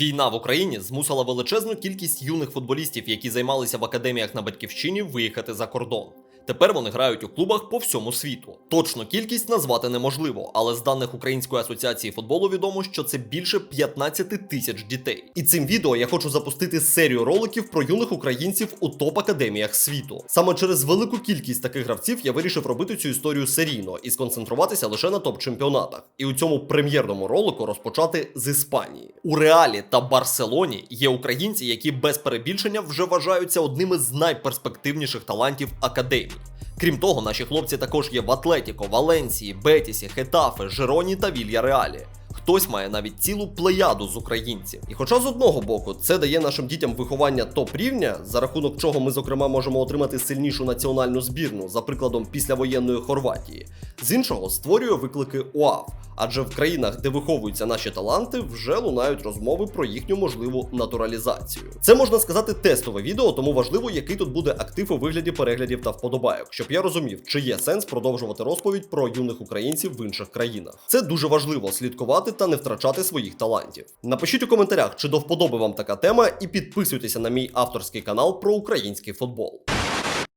Війна в Україні змусила величезну кількість юних футболістів, які займалися в академіях на батьківщині, виїхати за кордон. Тепер вони грають у клубах по всьому світу. Точну кількість назвати неможливо, але з даних Української асоціації футболу відомо, що це більше 15 тисяч дітей. І цим відео я хочу запустити серію роликів про юних українців у топ-академіях світу. Саме через велику кількість таких гравців я вирішив робити цю історію серійно і сконцентруватися лише на топ-чемпіонатах. І у цьому прем'єрному ролику розпочати з Іспанії. У Реалі та Барселоні є українці, які без перебільшення вже вважаються одними з найперспективніших талантів академії. Крім того, наші хлопці також є в Атлетіко, Валенсії, Бетісі, Хетафе, Жероні та Вільяреалі. Хтось має навіть цілу плеяду з українців. І хоча з одного боку це дає нашим дітям виховання топ-рівня, за рахунок чого ми, зокрема, можемо отримати сильнішу національну збірну, за прикладом післявоєнної Хорватії, з іншого створює виклики УАВ. Адже в країнах, де виховуються наші таланти, вже лунають розмови про їхню можливу натуралізацію. Це можна сказати тестове відео, тому важливо, який тут буде актив у вигляді переглядів та вподобайок, щоб я розумів, чи є сенс продовжувати розповідь про юних українців в інших країнах. Це дуже важливо слідкувати та не втрачати своїх талантів. Напишіть у коментарях, чи до вподоби вам така тема, і підписуйтеся на мій авторський канал про український футбол.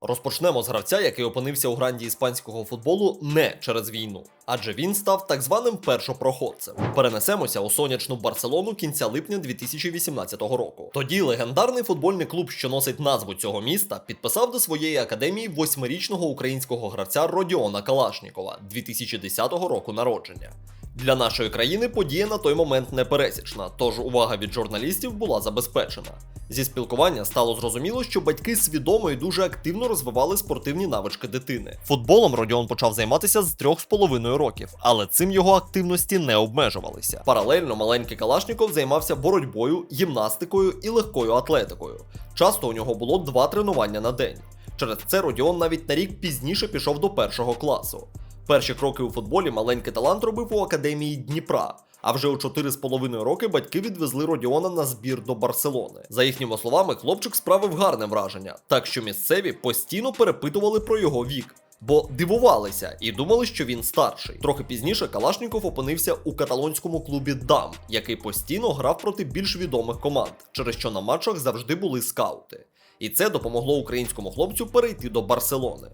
Розпочнемо з гравця, який опинився у гранді іспанського футболу не через війну, адже він став так званим першопроходцем. Перенесемося у сонячну Барселону кінця липня 2018 року. Тоді легендарний футбольний клуб, що носить назву цього міста, підписав до своєї академії восьмирічного українського гравця Родіона Калашнікова 2010 року народження. Для нашої країни подія на той момент непересічна, тож увага від журналістів була забезпечена. Зі спілкування стало зрозуміло, що батьки свідомо і дуже активно розвивали спортивні навички дитини. Футболом Родіон почав займатися з трьох з половиною років, але цим його активності не обмежувалися. Паралельно маленький Калашніков займався боротьбою, гімнастикою і легкою атлетикою. Часто у нього було два тренування на день. Через це Родіон навіть на рік пізніше пішов до першого класу. Перші кроки у футболі маленький талант робив у академії Дніпра. А вже у 4,5 роки батьки відвезли Родіона на збір до Барселони. За їхніми словами, хлопчик справив гарне враження, так що місцеві постійно перепитували про його вік. Бо дивувалися і думали, що він старший. Трохи пізніше Калашніков опинився у каталонському клубі Дам, який постійно грав проти більш відомих команд, через що на матчах завжди були скаути. І це допомогло українському хлопцю перейти до Барселони.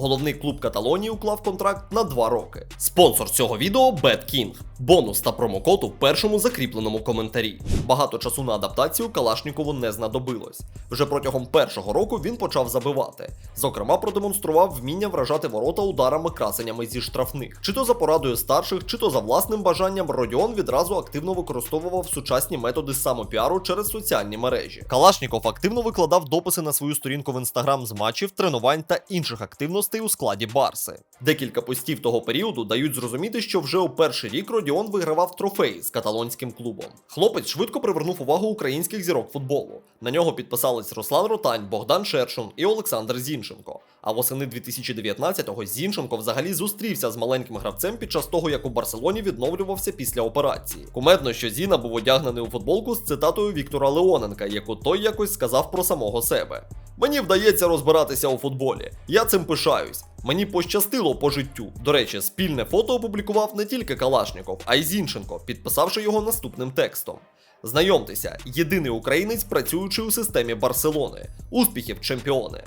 Головний клуб Каталонії уклав контракт на 2 роки. Спонсор цього відео BetKing. Бонус та промокод у першому закріпленому коментарі. Багато часу на адаптацію Калашнікову не знадобилось. Вже протягом першого року він почав забивати. Зокрема, продемонстрував вміння вражати ворота ударами красеннями зі штрафних. Чи то за порадою старших, чи то за власним бажанням Родіон відразу активно використовував сучасні методи самопіару через соціальні мережі. Калашніков активно викладав дописи на свою сторінку в інстаграм з матчів, тренувань та інших активностей у складі Барси. Декілька постів того періоду дають зрозуміти, що вже у перший рік Родіон вигравав трофей з каталонським клубом. Хлопець швидко привернув увагу українських зірок футболу. На нього підписались Руслан Ротань, Богдан Шершун і Олександр Зінченко. А восени 2019-го Зінченко взагалі зустрівся з маленьким гравцем під час того, як у Барселоні відновлювався після операції. Кумедно, що Зіна був одягнений у футболку з цитатою Віктора Леоненка, яку той якось сказав про самого себе. Мені вдається розбиратися у футболі. Я цим пишаюсь. Мені пощастило по життю. До речі, спільне фото опублікував не тільки Калашніков, а й Зінченко, підписавши його наступним текстом. Знайомтеся, єдиний українець, працюючий у системі Барселони. Успіхів, чемпіони!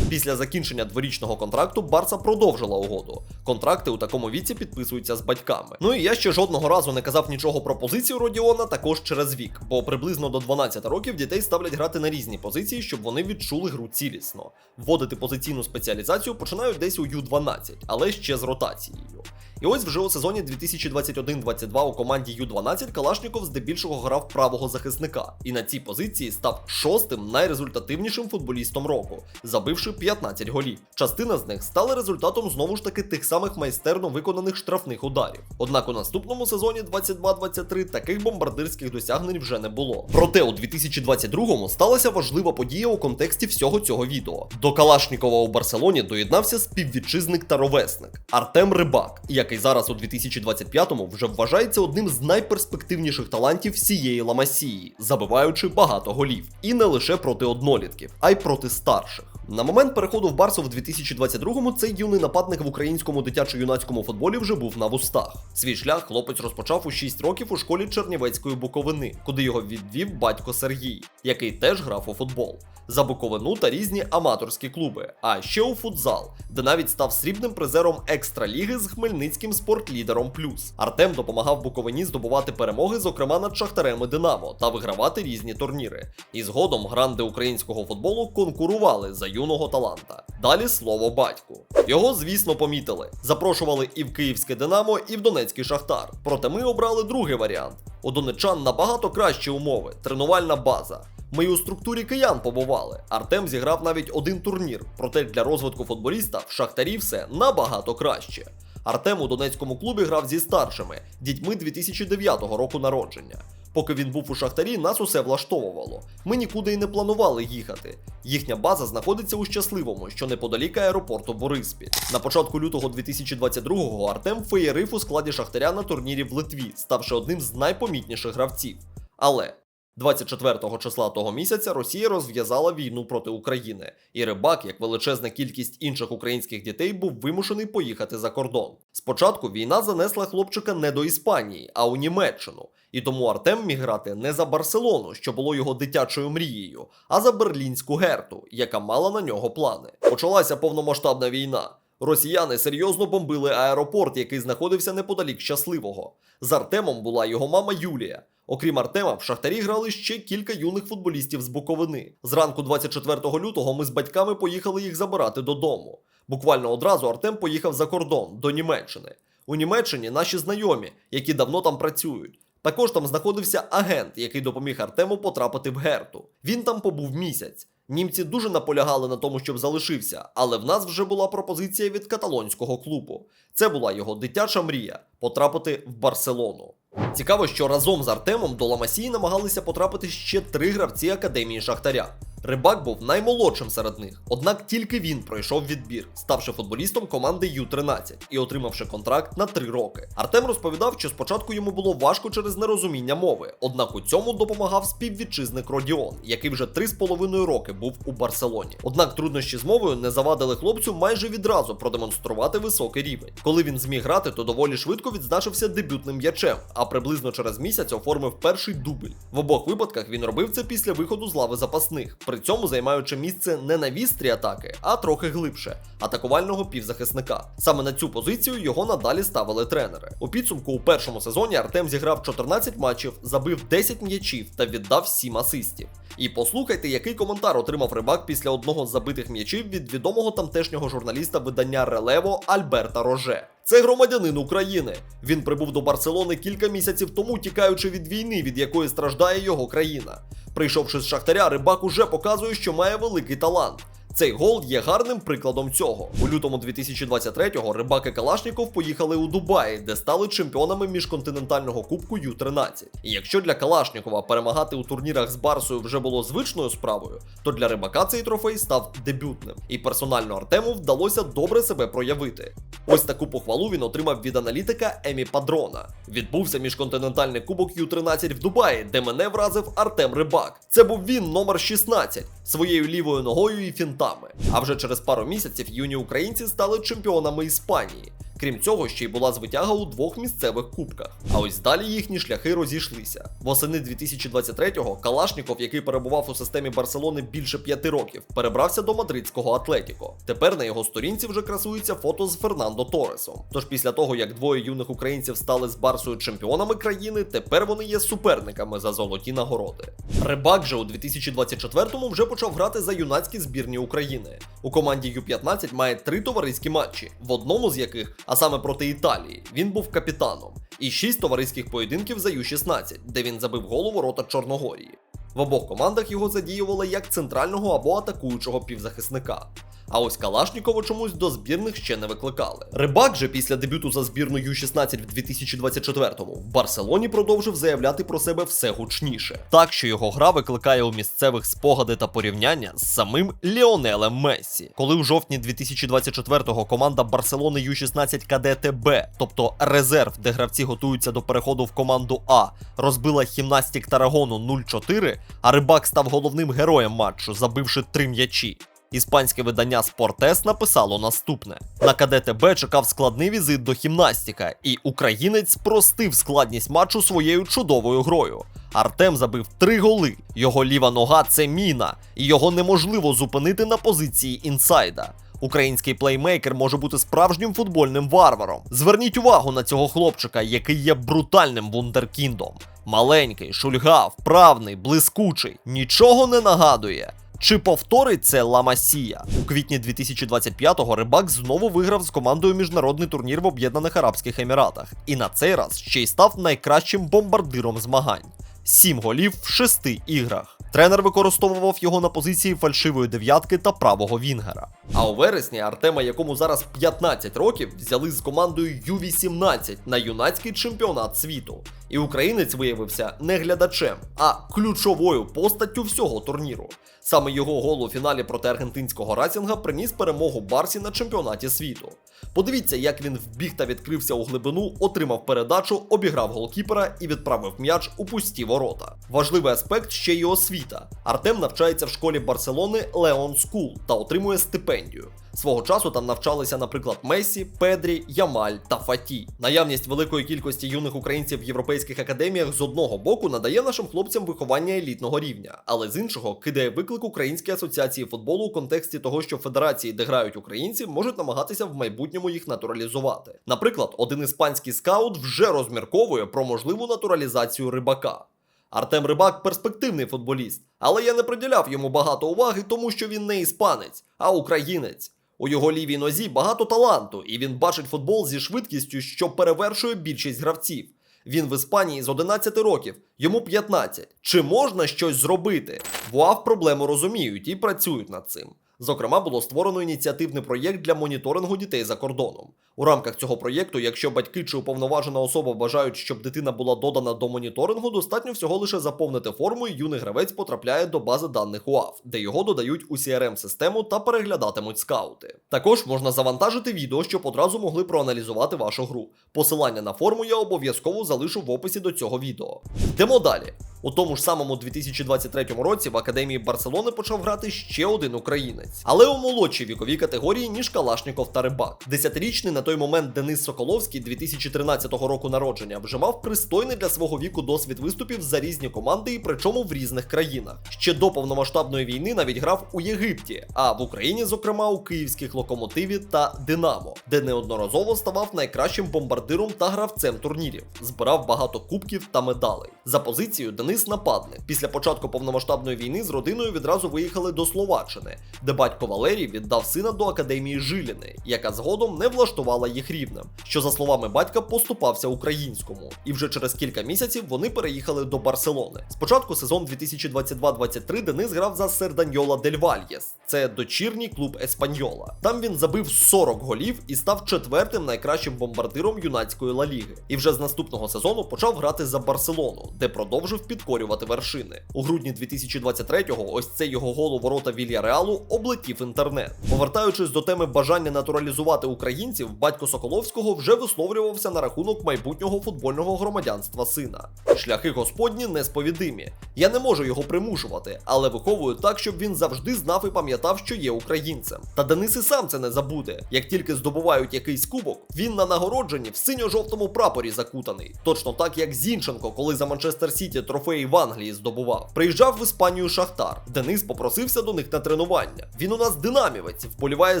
Після закінчення дворічного контракту Барса продовжила угоду. Контракти у такому віці підписуються з батьками. Ну і я ще жодного разу не казав нічого про позицію Родіона також через вік, бо приблизно до 12 років дітей ставлять грати на різні позиції, щоб вони відчули гру цілісно. Вводити позиційну спеціалізацію починають десь у Ю-12, але ще з ротацією. І ось вже у сезоні 2021-22 у команді Ю-12 Калашніков здебільшого грав правого захисника, і на цій позиції став шостим найрезультативнішим футболістом року, забивши 15 голів. Частина з них стала результатом знову ж таки тих самих майстерно виконаних штрафних ударів. Однак у наступному сезоні 22-23 таких бомбардирських досягнень вже не було. Проте у 2022-му сталася важлива подія у контексті всього цього відео. До Калашнікова у Барселоні доєднався співвітчизник та ровесник Артем Рибак, який зараз у 2025-му вже вважається одним з найперспективніших талантів всієї Ламасії, забиваючи багато голів. І не лише проти однолітків, а й проти старших. На момент переходу в Барсу в 2022-му цей юний нападник в українському дитячо-юнацькому футболі вже був на вустах. Свій шлях хлопець розпочав у 6 років у школі Чернівецької Буковини, куди його відвів батько Сергій, який теж грав у футбол. За Буковину та різні аматорські клуби, а ще у футзал, де навіть став срібним призером екстраліги з хмельницьким спортлідером Плюс. Артем допомагав Буковині здобувати перемоги, зокрема над Шахтарем і Динамо, та вигравати різні турніри. І згодом гранди українського футболу конкурували за юного таланта. Далі слово батьку. Його, звісно, помітили. Запрошували і в Київське Динамо, і в Донецький Шахтар. Проте ми обрали другий варіант. У донечан набагато кращі умови, тренувальна база. Ми й у структурі киян побували. Артем зіграв навіть один турнір. Проте для розвитку футболіста в Шахтарі все набагато краще. Артем у донецькому клубі грав зі старшими, дітьми 2009 року народження. Поки він був у Шахтарі, нас усе влаштовувало. Ми нікуди й не планували їхати. Їхня база знаходиться у щасливому, що неподалік аеропорту Бориспіль. На початку лютого 2022-го Артем феєрив у складі Шахтаря на турнірі в Литві, ставши одним з найпомітніших гравців. Але 24 числа того місяця Росія розв'язала війну проти України, і рибак, як величезна кількість інших українських дітей, був вимушений поїхати за кордон. Спочатку війна занесла хлопчика не до Іспанії, а у Німеччину. І тому Артем міг грати не за Барселону, що було його дитячою мрією, а за берлінську герту, яка мала на нього плани. Почалася повномасштабна війна. Росіяни серйозно бомбили аеропорт, який знаходився неподалік щасливого. З Артемом була його мама Юлія. Окрім Артема, в Шахтарі грали ще кілька юних футболістів з Буковини. Зранку 24 лютого ми з батьками поїхали їх забирати додому. Буквально одразу Артем поїхав за кордон до Німеччини. У Німеччині наші знайомі, які давно там працюють. Також там знаходився агент, який допоміг Артему потрапити в Герту. Він там побув місяць. Німці дуже наполягали на тому, щоб залишився, але в нас вже була пропозиція від каталонського клубу. Це була його дитяча мрія потрапити в Барселону. Цікаво, що разом з Артемом до Ламасії намагалися потрапити ще три гравці академії Шахтаря. Рибак був наймолодшим серед них, однак тільки він пройшов відбір, ставши футболістом команди Ю-13 і отримавши контракт на три роки. Артем розповідав, що спочатку йому було важко через нерозуміння мови, однак у цьому допомагав співвітчизник Родіон, який вже три з половиною роки був у Барселоні. Однак труднощі з мовою не завадили хлопцю майже відразу продемонструвати високий рівень. Коли він зміг грати, то доволі швидко відзначився дебютним м'ячем, а приблизно через місяць оформив перший дубль. В обох випадках він робив це після виходу з лави запасних при цьому займаючи місце не на вістрі атаки, а трохи глибше атакувального півзахисника. Саме на цю позицію його надалі ставили тренери. У підсумку у першому сезоні Артем зіграв 14 матчів, забив 10 м'ячів та віддав 7 асистів. І послухайте, який коментар отримав рибак після одного з забитих м'ячів від відомого тамтешнього журналіста видання Релево Альберта Роже. Це громадянин України. Він прибув до Барселони кілька місяців тому, тікаючи від війни, від якої страждає його країна. Прийшовши з Шахтаря, рибак уже показує, що має великий талант. Цей гол є гарним прикладом цього. У лютому 2023-го рибак і Калашніков поїхали у Дубаї, де стали чемпіонами міжконтинентального кубку Ю-13. І якщо для Калашнікова перемагати у турнірах з Барсою вже було звичною справою, то для рибака цей трофей став дебютним. І персонально Артему вдалося добре себе проявити. Ось таку похвалу він отримав від аналітика Емі Падрона. Відбувся міжконтинентальний кубок Ю-13 в Дубаї, де мене вразив Артем Рибак. Це був він номер 16 своєю лівою ногою і фінтами. А вже через пару місяців юні українці стали чемпіонами Іспанії. Крім цього, ще й була звитяга у двох місцевих кубках. А ось далі їхні шляхи розійшлися. Восени 2023-го Калашніков, який перебував у системі Барселони більше п'яти років, перебрався до мадридського Атлетіко. Тепер на його сторінці вже красується фото з Фернандо Торесом. Тож після того, як двоє юних українців стали з Барсою чемпіонами країни, тепер вони є суперниками за золоті нагороди. Рибак же у 2024-му вже почав грати за юнацькі збірні України. У команді Ю-15 має три товариські матчі, в одному з яких, а саме проти Італії, він був капітаном, і шість товариських поєдинків за Ю-16, де він забив гол у ворота Чорногорії. В обох командах його задіювали як центрального або атакуючого півзахисника. А ось Калашнікова чомусь до збірних ще не викликали. Рибак же після дебюту за збірну Ю-16 в 2024-му в Барселоні продовжив заявляти про себе все гучніше. Так що його гра викликає у місцевих спогади та порівняння з самим Ліонелем Мессі. Коли у жовтні 2024-го команда Барселони Ю-16 КДТБ, тобто резерв, де гравці готуються до переходу в команду А, розбила Хімнастік Тарагону 0-4, а Рибак став головним героєм матчу, забивши три м'ячі. Іспанське видання Спортес написало наступне: на КДТБ чекав складний візит до хімнастіка, і українець спростив складність матчу своєю чудовою грою. Артем забив три голи. Його ліва нога це міна, і його неможливо зупинити на позиції інсайда. Український плеймейкер може бути справжнім футбольним варваром. Зверніть увагу на цього хлопчика, який є брутальним вундеркіндом. Маленький, шульга, вправний, блискучий, нічого не нагадує. Чи повторить це Ламасія? У квітні 2025-го рибак знову виграв з командою міжнародний турнір в Об'єднаних Арабських Еміратах, і на цей раз ще й став найкращим бомбардиром змагань. Сім голів в шести іграх. Тренер використовував його на позиції фальшивої дев'ятки та правого вінгера. А у вересні Артема, якому зараз 15 років, взяли з командою Ю-18 на юнацький чемпіонат світу. І українець виявився не глядачем, а ключовою постаттю всього турніру. Саме його гол у фіналі проти аргентинського Расінга приніс перемогу Барсі на чемпіонаті світу. Подивіться, як він вбіг та відкрився у глибину, отримав передачу, обіграв голкіпера і відправив м'яч у пусті ворота. Важливий аспект ще й освіта. Артем навчається в школі Барселони Леон Скул та отримує стипендію. Свого часу там навчалися, наприклад, Месі, Педрі, Ямаль та Фаті. Наявність великої кількості юних українців в європейських академіях з одного боку надає нашим хлопцям виховання елітного рівня, але з іншого кидає виклик Українській асоціації футболу у контексті того, що федерації, де грають українці, можуть намагатися в майбутньому їх натуралізувати. Наприклад, один іспанський скаут вже розмірковує про можливу натуралізацію рибака. Артем Рибак перспективний футболіст, але я не приділяв йому багато уваги, тому що він не іспанець, а українець. У його лівій нозі багато таланту, і він бачить футбол зі швидкістю, що перевершує більшість гравців. Він в Іспанії з 11 років, йому 15. Чи можна щось зробити? ВУАВ проблему розуміють і працюють над цим. Зокрема, було створено ініціативний проєкт для моніторингу дітей за кордоном. У рамках цього проєкту, якщо батьки чи уповноважена особа бажають, щоб дитина була додана до моніторингу, достатньо всього лише заповнити форму, і юний гравець потрапляє до бази даних УАВ, де його додають у crm систему та переглядатимуть скаути. Також можна завантажити відео, щоб одразу могли проаналізувати вашу гру. Посилання на форму я обов'язково залишу в описі до цього відео. Йдемо далі. У тому ж самому 2023 році в академії Барселони почав грати ще один українець, але у молодшій віковій категорії ніж Калашніков та Рибак. Десятирічний на той момент Денис Соколовський 2013 року народження вже мав пристойний для свого віку досвід виступів за різні команди, і причому в різних країнах. Ще до повномасштабної війни навіть грав у Єгипті, а в Україні, зокрема, у київських локомотиві та Динамо, де неодноразово ставав найкращим бомбардиром та гравцем турнірів, збирав багато кубків та медалей. За позицією Денис нападник. Після початку повномасштабної війни з родиною відразу виїхали до Словаччини, де батько Валерій віддав сина до академії Жиліни, яка згодом не влаштувала їх рівнем, що за словами батька поступався українському. І вже через кілька місяців вони переїхали до Барселони. Спочатку сезон 2022-23 Денис грав за Серданьола Дель Вальєс. Це дочірній клуб Еспаньола. Там він забив 40 голів і став четвертим найкращим бомбардиром юнацької Ла Ліги. І вже з наступного сезону почав грати за Барселону, де продовжив підкорювати вершини. У грудні 2023-го ось цей його гол у ворота Вільяреалу облетів інтернет. Повертаючись до теми бажання натуралізувати українців, батько Соколовського вже висловлювався на рахунок майбутнього футбольного громадянства сина. Шляхи господні несповідимі. Я не можу його примушувати, але виховую так, щоб він завжди знав і пам'ятав, що є українцем. Та Денис і сам це не забуде. Як тільки здобувають якийсь кубок, він на нагородженні в синьо-жовтому прапорі закутаний. Точно так, як Зінченко, коли за Манчестер Сіті трофеї в Англії здобував. Приїжджав в Іспанію Шахтар. Денис попросився до них на тренування. Він у нас динамівець, вболіває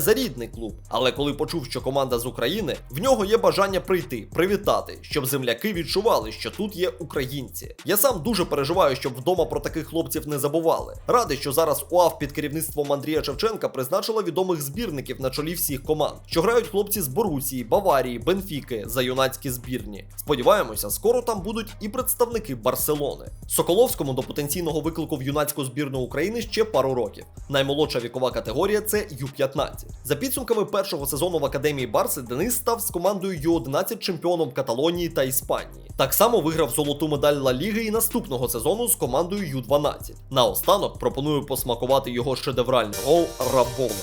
за рідний клуб. Але коли почув, що команда з України, в нього є бажання прийти, привітати, щоб земляки відчували, що тут є українці. Я сам дуже переживаю, щоб вдома про таких хлопців не забували. Радий, що зараз УАВ під керівництвом Андрія Шевченка призначила відомих збірників на чолі всіх команд, що грають хлопці з Борусії, Баварії, Бенфіки за юнацькі збірні. Сподіваємося, скоро там будуть і представники Барселони. Соколовському до потенційного виклику в юнацьку збірну України ще пару років. Наймолодша вікова категорія це Ю-15. За підсумками першого сезону в академії Барси Денис став з командою Ю-11 чемпіоном Каталонії та Іспанії. Так само виграв золоту медаль Ла Ліги і наступного сезону з командою Ю-12. Наостанок пропоную посмакувати його шедевральний гол Рабоною.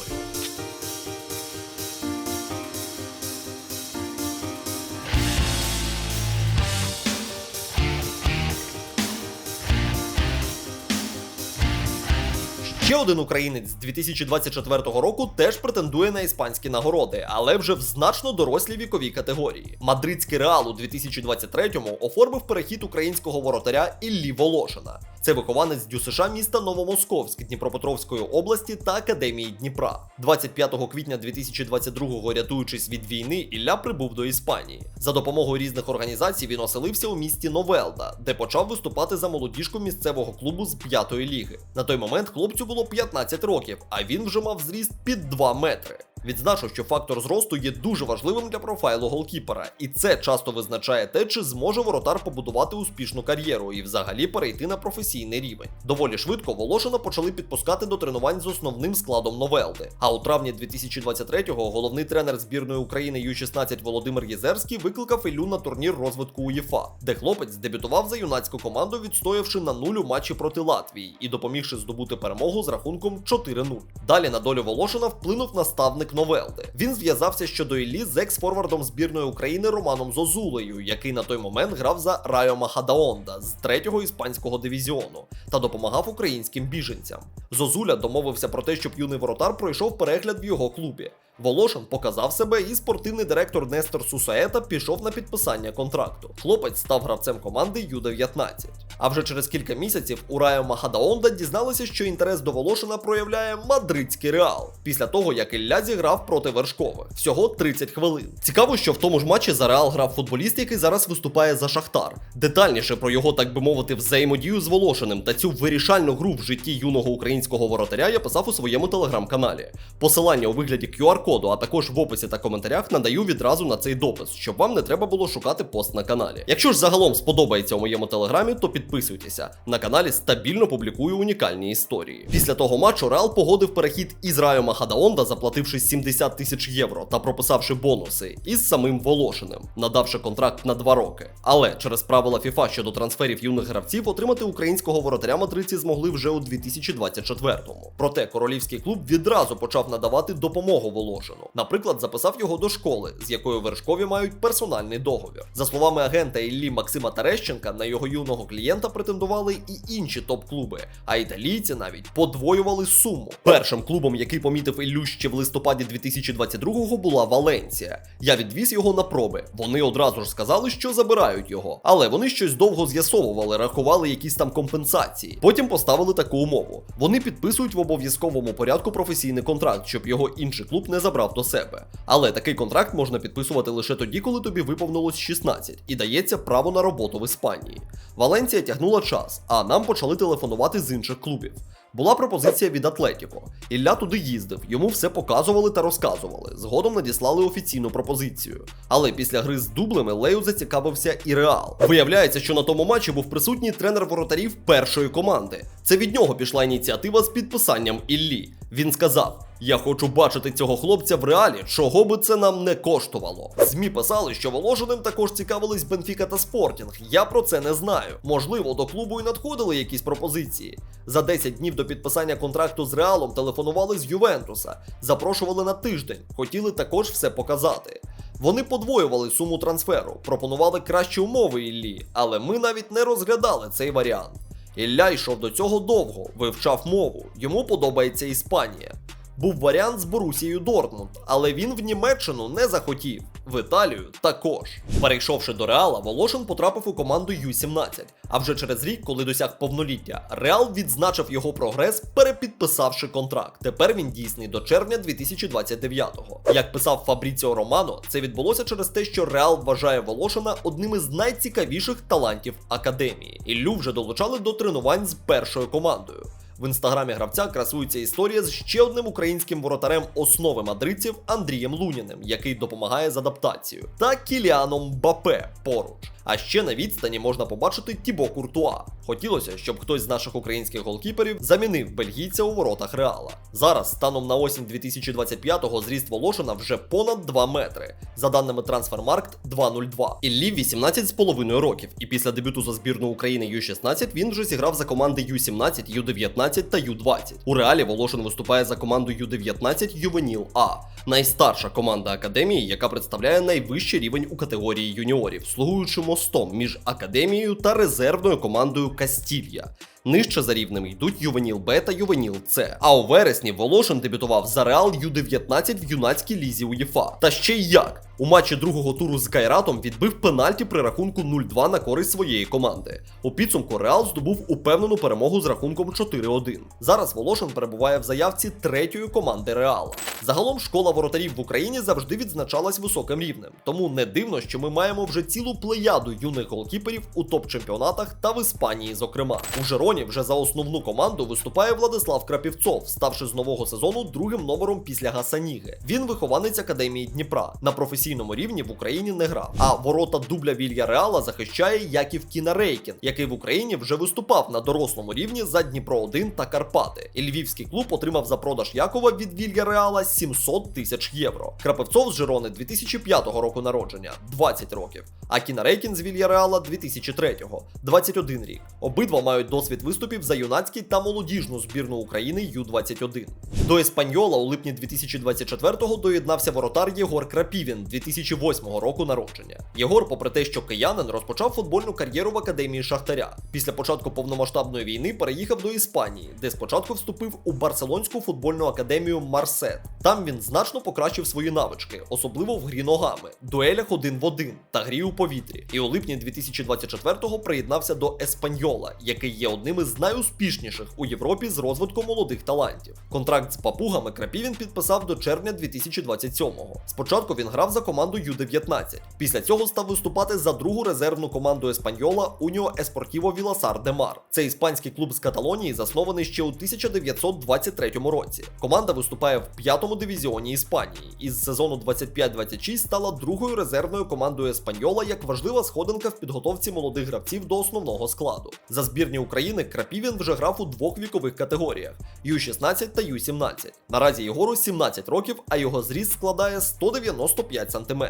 Ще один українець з 2024 року теж претендує на іспанські нагороди, але вже в значно дорослій віковій категорії. Мадридський реал у 2023-му оформив перехід українського воротаря Іллі Волошина. Це вихованець ДЮСШ міста Новомосковськ Дніпропетровської області та Академії Дніпра. 25 квітня 2022-го, рятуючись від війни, Ілля прибув до Іспанії. За допомогою різних організацій він оселився у місті Новелда, де почав виступати за молодіжку місцевого клубу з п'ятої ліги. На той момент хлопцю було 15 років, а він вже мав зріст під 2 метри. Відзначу, що фактор зросту є дуже важливим для профайлу голкіпера, і це часто визначає те, чи зможе воротар побудувати успішну кар'єру і взагалі перейти на професійний рівень. Доволі швидко Волошина почали підпускати до тренувань з основним складом Новелди. А у травні 2023-го головний тренер збірної України Ю-16 Володимир Єзерський викликав Ілю на турнір розвитку УЄФА, де хлопець дебютував за юнацьку команду, відстоявши на нуль у матчі проти Латвії і допомігши здобути перемогу з рахунком 4-0. Далі на долю Волошина вплинув наставник Новелди. Він зв'язався щодо Іллі з екс-форвардом збірної України Романом Зозулею, який на той момент грав за Райо Махадаонда з третього іспанського дивізіону та допомагав українським біженцям. Зозуля домовився про те, щоб юний воротар пройшов перегляд в його клубі. Волошин показав себе, і спортивний директор Нестор Сусаета пішов на підписання контракту. Хлопець став гравцем команди Ю-19. А вже через кілька місяців у Райо Махадаонда дізналися, що інтерес до Волошина проявляє мадридський реал після того, як Ілля зіграв проти вершкових. Всього 30 хвилин. Цікаво, що в тому ж матчі за Реал грав футболіст, який зараз виступає за Шахтар. Детальніше про його, так би мовити, взаємодію з Волошиним та цю вирішальну гру в житті юного українського воротаря я писав у своєму телеграм-каналі. Посилання у вигляді QR-коду, а також в описі та коментарях надаю відразу на цей допис, щоб вам не треба було шукати пост на каналі. Якщо ж загалом сподобається у моєму телеграмі, то підписуйтеся. На каналі стабільно публікую унікальні історії. Після того матчу Реал погодив перехід із Райо Махадаонда, заплативши 70 тисяч євро та прописавши бонуси, із самим Волошиним, надавши контракт на 2 роки. Але через правила FIFA щодо трансферів юних гравців отримати українського воротаря мадридці змогли вже у 2024-му. Проте королівський клуб відразу почав надавати допомогу Волошину. Наприклад, записав його до школи, з якою вершкові мають персональний договір. За словами агента Іллі Максима Терещенка, на його юного клієнта претендували і інші топ-клуби, а італійці навіть подвоювали суму. Першим клубом, який помітив Іллю ще в листопаді 2022-го, була Валенція. Я відвіз його на проби. Вони одразу ж сказали, що забирають його. Але вони щось довго з'ясовували, рахували якісь там компенсації. Потім поставили таку умову: вони підписують в обов'язковому порядку професійний контракт, щоб його інший клуб не забрав до себе. Але такий контракт можна підписувати лише тоді, коли тобі виповнилось 16, і дається право на роботу в Іспанії. Валенція тягнула час, а нам почали телефонувати з інших клубів. Була пропозиція від Атлетіко. Ілля туди їздив, йому все показували та розказували. Згодом надіслали офіційну пропозицію. Але після гри з дублеми Лею зацікавився і Реал. Виявляється, що на тому матчі був присутній тренер воротарів першої команди. Це від нього пішла ініціатива з підписанням Іллі. Він сказав: Я хочу бачити цього хлопця в реалі, чого би це нам не коштувало. ЗМІ писали, що Воложеним також цікавились Бенфіка та Спортінг. Я про це не знаю. Можливо, до клубу і надходили якісь пропозиції. За 10 днів до підписання контракту з Реалом телефонували з Ювентуса, запрошували на тиждень, хотіли також все показати. Вони подвоювали суму трансферу, пропонували кращі умови Іллі, але ми навіть не розглядали цей варіант. Ілля йшов до цього довго, вивчав мову. Йому подобається Іспанія. Був варіант з Борусією Дортмунд, але він в Німеччину не захотів. В Італію також. Перейшовши до Реала, Волошин потрапив у команду Ю-17. А вже через рік, коли досяг повноліття, Реал відзначив його прогрес, перепідписавши контракт. Тепер він дійсний до червня 2029-го. Як писав Фабріціо Романо, це відбулося через те, що Реал вважає Волошина одним із найцікавіших талантів академії. Іллю вже долучали до тренувань з першою командою. В інстаграмі гравця красується історія з ще одним українським воротарем основи мадридців Андрієм Луніним, який допомагає з адаптацією, та Кіліаном Бапе поруч. А ще на відстані можна побачити Тібо Куртуа. Хотілося, щоб хтось з наших українських голкіперів замінив бельгійця у воротах Реала. Зараз, станом на осінь 2025-го, зріст Волошина вже понад 2 метри. За даними Трансфермаркт 2.02. Іллі 18,5 років, і після дебюту за збірну України Ю-16 він вже зіграв за команди Ю-17, Ю-19 та Ю-20. У Реалі Волошин виступає за команду Ю-19 Ювеніл А, найстарша команда академії, яка представляє найвищий рівень у категорії юніорів, слугуючи мостом між академією та резервною командою Кастілья. Нижче за рівнем йдуть Ювеніл Б та Ювеніл С. А у вересні Волошин дебютував за Реал Ю-19 в юнацькій лізі УЄФА. Та ще й як! У матчі другого туру з Кайратом відбив пенальті при рахунку 0-2 на користь своєї команди. У підсумку Реал здобув упевнену перемогу з рахунком 4-1. Зараз Волошин перебуває в заявці третьої команди Реала. Загалом школа воротарів в Україні завжди відзначалась високим рівнем, тому не дивно, що ми маємо вже цілу плеяду юних голкіперів у топ-чемпіонатах та в Іспанії, зокрема. У Жероні вже за основну команду виступає Владислав Крапівцов, ставши з нового сезону другим номером після Гасаніги. Він вихованець академії Дніпра. На професійному рівні в Україні не грав. А ворота дубля Вілья Реала захищає Яків Кінарейкін, який в Україні вже виступав на дорослому рівні за Дніпро 1 та Карпати. І львівський клуб отримав за продаж Якова від Вілья Реала 700 тисяч євро. Крапивцов з Жирони 2005 року народження 20 років. А Кінарейкін з Вілья Реала 2003 21 рік. Обидва мають досвід виступів за юнацький та молодіжну збірну України Ю-21. До Еспаньола у липні 2024-го доєднався воротар Єгор Крапівін 2008 року народження. Єгор, попри те, що киянин, розпочав футбольну кар'єру в академії Шахтаря. Після початку повномасштабної війни переїхав до Іспанії, де спочатку вступив у Барселонську футбольну академію Марсет. Там він значно покращив свої навички, особливо в грі ногами, дуелях один в один та грі у повітрі. І у липні 2024-го приєднався до Еспаньола, який є одним із найуспішніших у Європі з розвитком молодих талантів. Контракт з папугами Крапівін підписав до червня 2027-го. Спочатку він грав за команду Ю-19. Після цього став виступати за другу резервну команду Еспаньола Уніо Еспортіво Віласар де Мар. Це іспанський клуб з Каталонії, заснований ще у 1923 році. Команда виступає в п'ятому дивізіоні Іспанії і з сезону 25-26 стала другою резервною командою Еспаньола як важлива сходинка в підготовці молодих гравців до основного складу. За збірні України Крапівін вже грав у двох вікових категоріях Ю-16 та Ю-17. Наразі Єгору 17 років, а його зріст складає 195 см.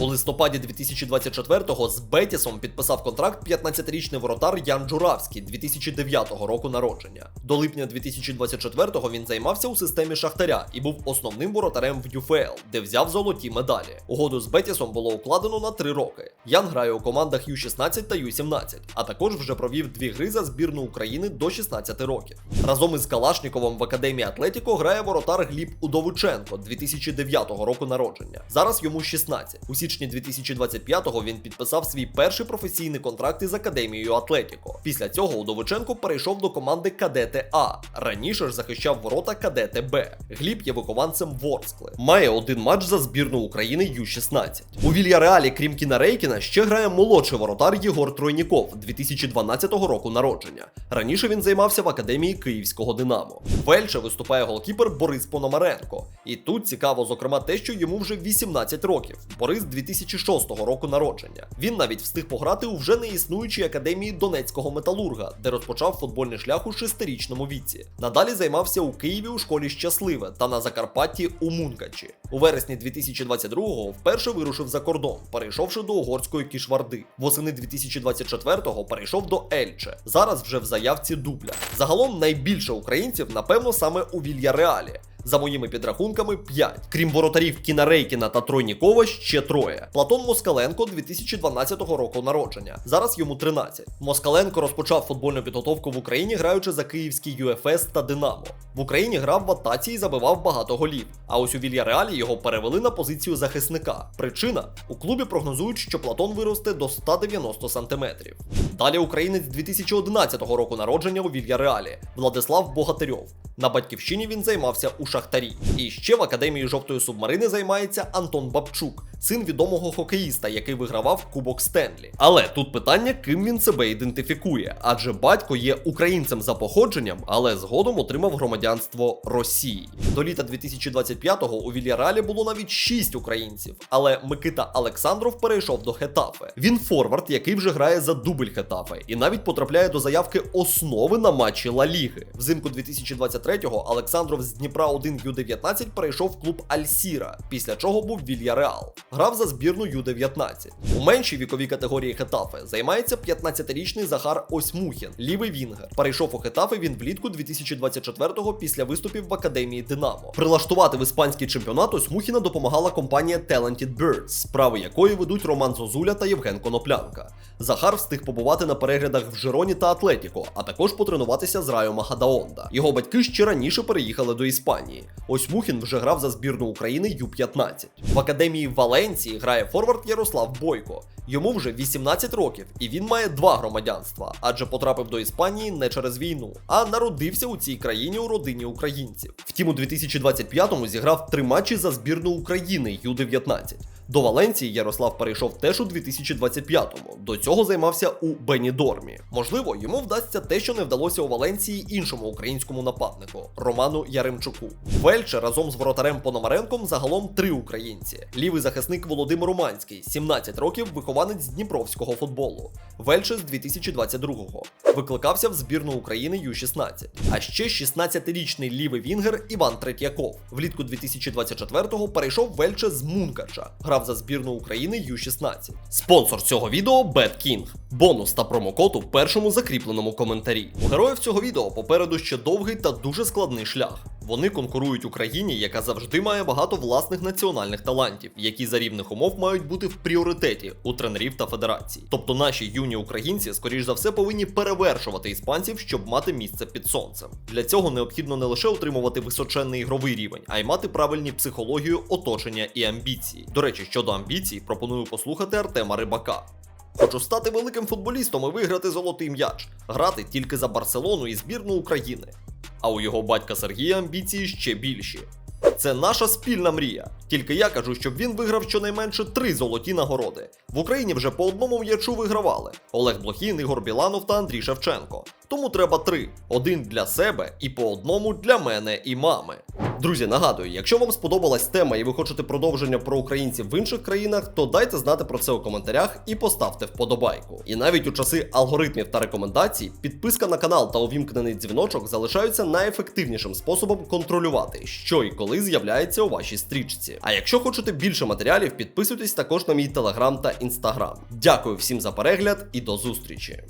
У листопаді 2024-го з Бетісом підписав контракт 15-річний воротар Ян Джуравський 2009 року народження. До липня 2024-го він займався у системі Шахтаря і був основним воротарем в ЮФЛ, де взяв золоті медалі. Угоду з Бетісом було укладено на 3 роки. Ян грає у командах Ю-16 та Ю-17, а також вже провів дві гри за збірну України до 16 років. Разом із Калашніковим в академії Атлетіко грає воротар Гліб Удовиченко 2009 року народження. Зараз йому 16. У січні 2025-го він підписав свій перший професійний контракт із академією Атлетіко. Після цього Удовиченко перейшов до команди Кадети А. Раніше ж захищав ворота Кадети Б. Гліб є вихованцем Ворскли. Має один матч за збірну України Ю-16. У Вільяреалі, крім Кіна Рейкіна, ще грає молодший воротар Єгор Тройніков 2012 року народження. Раніше він займався в академії Київського Динамо. Вельче виступає голкіпер Борис Пономаренко. І тут цікаво, зокрема, те, що йому вже 18 років. Борис 2006 року народження. Він навіть встиг пограти у вже неіснуючій академії Донецького металурга, де розпочав футбольний шлях у шестирічному віці. Надалі займався у Києві у школі Щасливе та на Закарпатті у Мункачі. У вересні 2022-го вперше вирушив за кордон, перейшовши до угорської кішварди. Восени 2024-го перейшов до Ельче. Зараз вже в заявці дубля. Загалом найбільше українців, напевно, саме у Вільяреалі. За моїми підрахунками, 5. Крім воротарів Кіна Рейкіна та Тройнікова, ще троє. Платон Москаленко 2012 року народження. Зараз йому 13. Москаленко розпочав футбольну підготовку в Україні, граючи за київський ЮФС та Динамо. В Україні грав в атаці і забивав багато голів. А ось у Вільяреалі його перевели на позицію захисника. Причина у клубі прогнозують, що Платон виросте до 190 сантиметрів. Далі українець 2011 року народження у Вільяреалі Владислав Богатирьов. На батьківщині він займався у Шахтарі. І ще в академії жовтої субмарини займається Антон Бабчук, син відомого хокеїста, який вигравав Кубок Стенлі. Але тут питання, ким він себе ідентифікує, адже батько є українцем за походженням, але згодом отримав громадянство Росії. До літа 2025-го у Вільяралі було навіть 6 українців, але Микита Олександров перейшов до Хетафе. Він форвард, який вже грає за дубль і навіть потрапляє до заявки основи на матчі Ла Ліги. Взимку 2023-го Олександров з Дніпра 1 Ю-19 перейшов в клуб Альсіра, після чого був Вільяреал. Грав за збірну Ю-19. У меншій віковій категорії Хетафе займається 15-річний Захар Осьмухін, лівий вінгер. Перейшов у Хетафе він влітку 2024-го після виступів в академії Динамо. Прилаштувати в іспанський чемпіонат ось Мухіна допомагала компанія Talented Birds, справи якої ведуть Роман Зозуля та Євген Коноплянка. Захар встиг побувати на переглядах в Жироні та Атлетіко, а також потренуватися з Райо Махадаонда. Його батьки ще раніше переїхали до Іспанії. Ось Мухін вже грав за збірну України Ю-15. В академії Валенції грає форвард Ярослав Бойко. Йому вже 18 років, і він має два громадянства, адже потрапив до Іспанії не через війну, а народився у цій країні у родині українців. Втім, у 2025-му зіграв три матчі за збірну України Ю-19. До Валенції Ярослав перейшов теж у 2025-му. До цього займався у Бенідормі. Можливо, йому вдасться те, що не вдалося у Валенції іншому українському нападнику Роману Яремчуку. Вельче разом з воротарем Пономаренком загалом три українці. Лівий захисник Володимир Уманський, 17 років, вихованець Дніпровського футболу. Вельче з 2022-го. Викликався в збірну України Ю-16. А ще 16-річний лівий вінгер Іван Третьяков. Влітку 2024-го перейшов Вельче з Мункача. Грав за збірну України Ю-16. Спонсор цього відео BetKing. Бонус та промокод у першому закріпленому коментарі. У героїв цього відео попереду ще довгий та дуже складний шлях. Вони конкурують Україні, яка завжди має багато власних національних талантів, які за рівних умов мають бути в пріоритеті у тренерів та федерацій. Тобто наші юні українці, скоріш за все, повинні перевершувати іспанців, щоб мати місце під сонцем. Для цього необхідно не лише отримувати височенний ігровий рівень, а й мати правильні психологію, оточення і амбіції. До речі, щодо амбіцій, пропоную послухати Артема Рибака. Хочу стати великим футболістом і виграти золотий м'яч, грати тільки за Барселону і збірну України. А у його батька Сергія амбіції ще більші. Це наша спільна мрія. Тільки я кажу, щоб він виграв щонайменше три золоті нагороди. В Україні вже по одному м'ячу вигравали: Олег Блохін, Ігор Біланов та Андрій Шевченко. Тому треба три: один для себе і по одному для мене і мами. Друзі, нагадую, якщо вам сподобалась тема і ви хочете продовження про українців в інших країнах, то дайте знати про це у коментарях і поставте вподобайку. І навіть у часи алгоритмів та рекомендацій, підписка на канал та увімкнений дзвіночок залишаються найефективнішим способом контролювати, що і коли з'являється у вашій стрічці. А якщо хочете більше матеріалів, підписуйтесь також на мій телеграм та інстаграм. Дякую всім за перегляд і до зустрічі!